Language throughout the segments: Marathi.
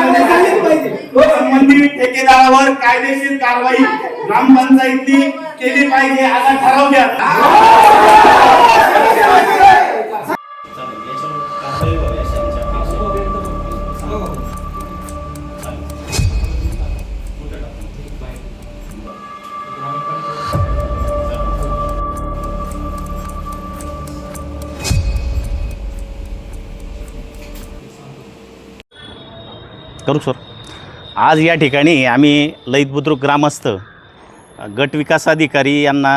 कारवाई संबंधित हो, ठेकेदारावर कायदेशीर कारवाई ग्रामपंचायतनी केली पाहिजे. असा ठराव द्या. करू सर. आज या ठिकाणी आम्ही लईत बुद्रुक ग्रामस्थ गट विकास अधिकारी यांना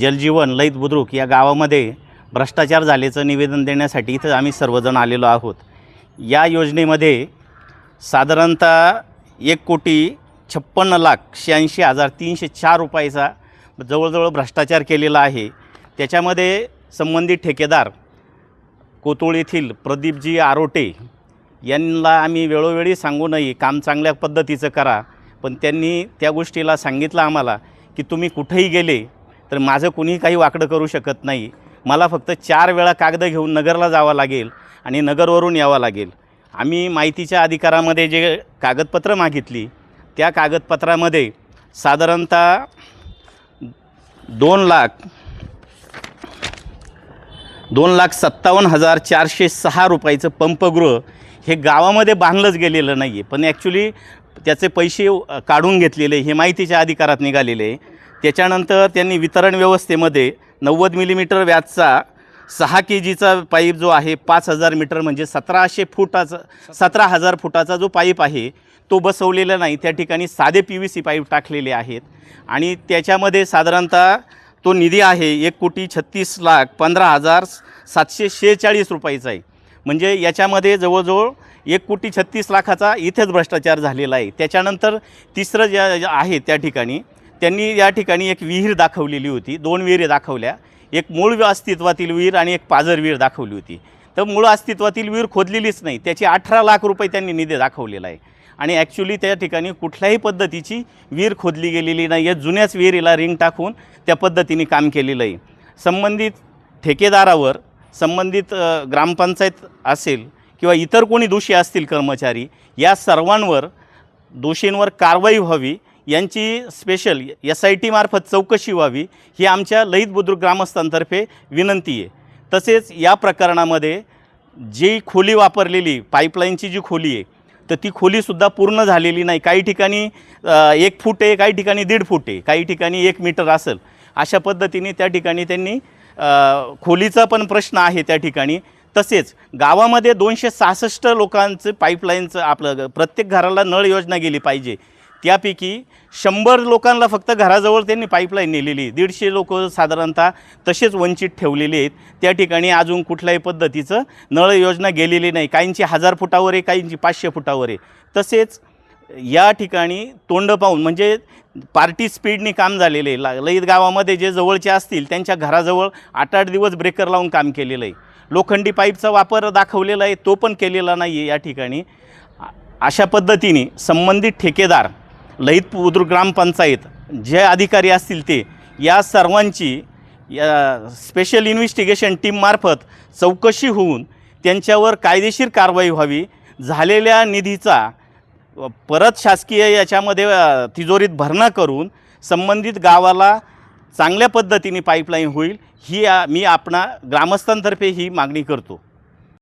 जलजीवन लईत बुद्रुक या गावामध्ये भ्रष्टाचार झाल्याचं निवेदन देण्यासाठी इथं आम्ही सर्वजण आलेलो आहोत. या योजनेमध्ये साधारणतः एक कोटी छप्पन्न लाख शहाऐंशी हजार तीनशे चार रुपयाचा जवळजवळ भ्रष्टाचार केलेला आहे. त्याच्यामध्ये संबंधित ठेकेदार कोतुळ येथील प्रदीपजी आरोटे यांना आम्ही वेळोवेळी सांगूनही काम चांगल्या पद्धतीचं करा. पण त्यांनी त्या गोष्टीला सांगितलं आम्हाला की तुम्ही कुठेही गेले तर माझं कुणीही काही वाकडं करू शकत नाही. मला फक्त चार वेळा कागद घेऊन नगरला जावं लागेल आणि नगरवरून यावं लागेल. आम्ही माहितीच्या अधिकारामध्ये जे कागदपत्रं मागितली त्या कागदपत्रामध्ये साधारणतः दोन लाख दोन लाख सत्तावन्न हजार चारशे सहा रुपयाचं पंपगृह हे गावामध्ये बांधलंच गेलेलं नाही आहे पण ॲक्च्युली त्याचे पैसे काढून घेतलेले हे माहितीच्या अधिकारात निघालेले. आहे त्याच्यानंतर त्यांनी वितरण व्यवस्थेमध्ये नव्वद मिलीमीटर व्याजचा सहा के जीचा पाईप जो आहे पाच हजार मीटर म्हणजे सतराशे फुटाचा सतरा हजार फुटाचा जो पाईप आहे तो बसवलेला नाही. त्या ठिकाणी साधे पी व्ही सी पाईप टाकलेले आहेत. आणि त्याच्यामध्ये साधारणतः तो निधी आहे एक कोटी छत्तीस लाख पंधरा हजार सातशे शेहेचाळीस रुपयाचा आहे. म्हणजे याच्यामध्ये जवळजवळ एक कोटी छत्तीस लाखाचा इथेच भ्रष्टाचार झालेला आहे. त्याच्यानंतर तिसरं ज्या ज्या आहे त्या ठिकाणी त्यांनी या ठिकाणी एक विहीर दाखवलेली होती. दोन विहिरी दाखवल्या. एक मूळ अस्तित्वातील विहीर आणि एक पाझर विहीर दाखवली होती. तर मूळ अस्तित्वातील विहीर खोदलेलीच नाही. त्याची अठरा लाख रुपये त्यांनी निधी दाखवलेला आहे. आणि ॲक्च्युली त्या ठिकाणी कुठल्याही पद्धतीची विहीर खोदली गेलेली नाही या जुन्याच विहिरीला रिंग टाकून त्या पद्धतीने काम केलेलं आहे. संबंधित ठेकेदारावर संबंधित ग्रामपंचायत असेल किंवा इतर कोणी दोषी असतील कर्मचारी या सर्वांवर दोषींवर कारवाई व्हावी यांची स्पेशल एस आय टीमार्फत चौकशी व्हावी ही आमच्या लईत बुद्रुक ग्रामस्थांतर्फे विनंती आहे. तसेच या प्रकरणामध्ये जी खोली वापरलेली पाईपलाईनची जी खोली आहे तर ती खोलीसुद्धा पूर्ण झालेली नाही. काही ठिकाणी एक फूट आहे काही ठिकाणी दीड फूट आहे काही ठिकाणी एक मीटर असेल. अशा पद्धतीने त्या ठिकाणी त्यांनी खोलीचा पण प्रश्न आहे त्या ठिकाणी. तसेच गावामध्ये दोनशे सहासष्ट लोकांचं पाईपलाईनचं आपलं प्रत्येक घराला नळ योजना गेली पाहिजे. त्यापैकी शंभर लोकांना फक्त घराजवळ त्यांनी पाईपलाईन नेलेली दीडशे लोक साधारणतः तसेच वंचित ठेवलेले आहेत. त्या ठिकाणी अजून कुठल्याही पद्धतीचं नळ योजना गेलेली नाही. काहींची हजार फुटावर आहे काहींची पाचशे फुटावर आहे. तसेच या ठिकाणी तोंड पाहून म्हणजे पार्टी स्पीडने काम झालेलं आहे. ला लईत गावामध्ये जे जवळचे असतील त्यांच्या घराजवळ आठ आठ दिवस ब्रेकर लावून काम केलेलं आहे. लोखंडी पाईपचा वापर दाखवलेला आहे तो पण केलेला नाही आहे या ठिकाणी. अशा पद्धतीने संबंधित ठेकेदार लईत बुद्रुक ग्रामपंचायत जे अधिकारी असतील ते या सर्वांची या स्पेशल इन्व्हेस्टिगेशन टीममार्फत चौकशी होऊन त्यांच्यावर कायदेशीर कारवाई व्हावी. झालेल्या निधीचा परत शासकीय याच्यामध्ये तिजोरीत भरणा करून संबंधित गावाला चांगल्या पद्धतीने पाईपलाईन होईल ही आ- मी आपणा ग्रामस्थांतर्फे ही मागणी करतो.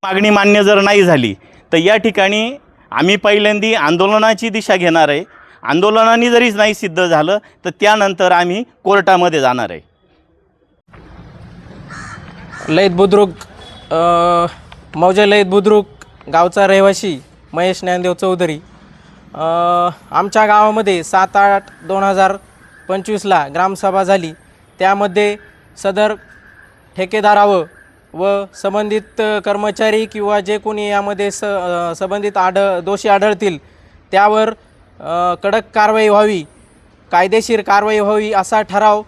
मागणी मान्य जर नाही झाली तर या ठिकाणी आम्ही पहिल्यांदी आंदोलनाची दिशा घेणार आहे. आंदोलनाने जरी नाही सिद्ध झालं तर त्यानंतर आम्ही कोर्टामध्ये जाणार आहे. लयत बुद्रुक अ, मौजे लयत बुद्रुक गावचा रहिवासी महेश ज्ञानदेव चौधरी. आमच्या गावामध्ये सात आठ दोन हजार पंचवीसला ग्रामसभा झाली. त्यामध्ये सदर ठेकेदारावं व संबंधित कर्मचारी किंवा जे कोणी यामध्ये स संबंधित आढ दोषी आढळतील त्यावर कडक कारवाई व्हावी कायदेशीर कारवाई व्हावी असा ठराव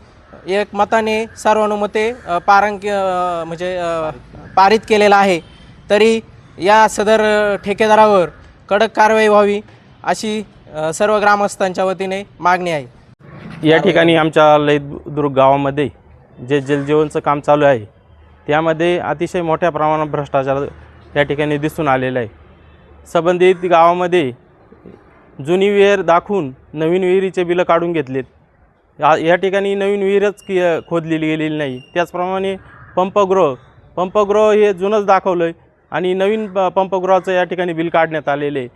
एक मताने सर्वानुमते अ, पारंक म्हणजे पारित केलेला आहे. तरी या सदर ठेकेदारावर कडक कारवाई व्हावी. अशी सर्व ग्रामस्थांच्या वतीने मागणी आहे. या ठिकाणी आमच्या लयदुर्ग गावामध्ये जे जलजीवनचं काम चालू आहे त्यामध्ये अतिशय मोठ्या प्रमाणात भ्रष्टाचार या ठिकाणी दिसून आलेला आहे. संबंधित गावामध्ये जुनी विहीर दाखवून नवीन विहिरीचे बिलं काढून घेतलेत. या या ठिकाणी नवीन विहीरच की खोदलेली गेलेली नाही. त्याचप्रमाणे पंपगृह पंपगृह हे जुनंच दाखवलं आहे आणि नवीन प पंपगृहाचं या ठिकाणी बिल काढण्यात आलेलं आहे.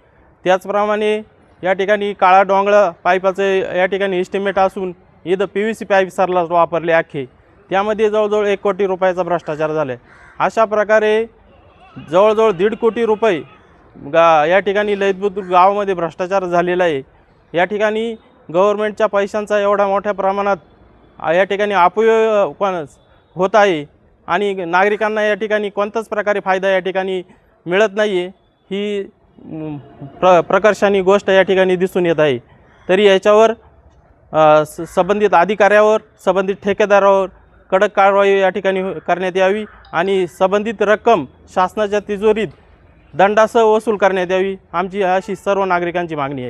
त्याचप्रमाणे या ठिकाणी काळा डोंगळं पाईपाचं या ठिकाणी एस्टिमेट असून इथं पी व्ही सी पाईप सरला वापरले अख्खे. त्यामध्ये जवळजवळ एक कोटी रुपयाचा भ्रष्टाचार झाला आहे अशा प्रकारे जवळजवळ दीड कोटी रुपये गा या ठिकाणी ललितबुद्रुक गावामध्ये भ्रष्टाचार झालेला आहे. या ठिकाणी गव्हर्मेंटच्या पैशांचा एवढ्या मोठ्या प्रमाणात या ठिकाणी अपयोग पण होत आहे आणि नागरिकांना या ठिकाणी कोणताच प्रकारे फायदा या ठिकाणी मिळत नाही आहे ही प्र प्रकर्षाने गोष्ट या ठिकाणी दिसून येत आहे. तरी याच्यावर स संबंधित अधिकाऱ्यावर संबंधित ठेकेदारावर कडक कारवाई या ठिकाणी करण्यात यावी आणि संबंधित रक्कम शासनाच्या तिजोरीत दंडासह वसूल करण्यात यावी. आमची अशी सर्व नागरिकांची मागणी आहे.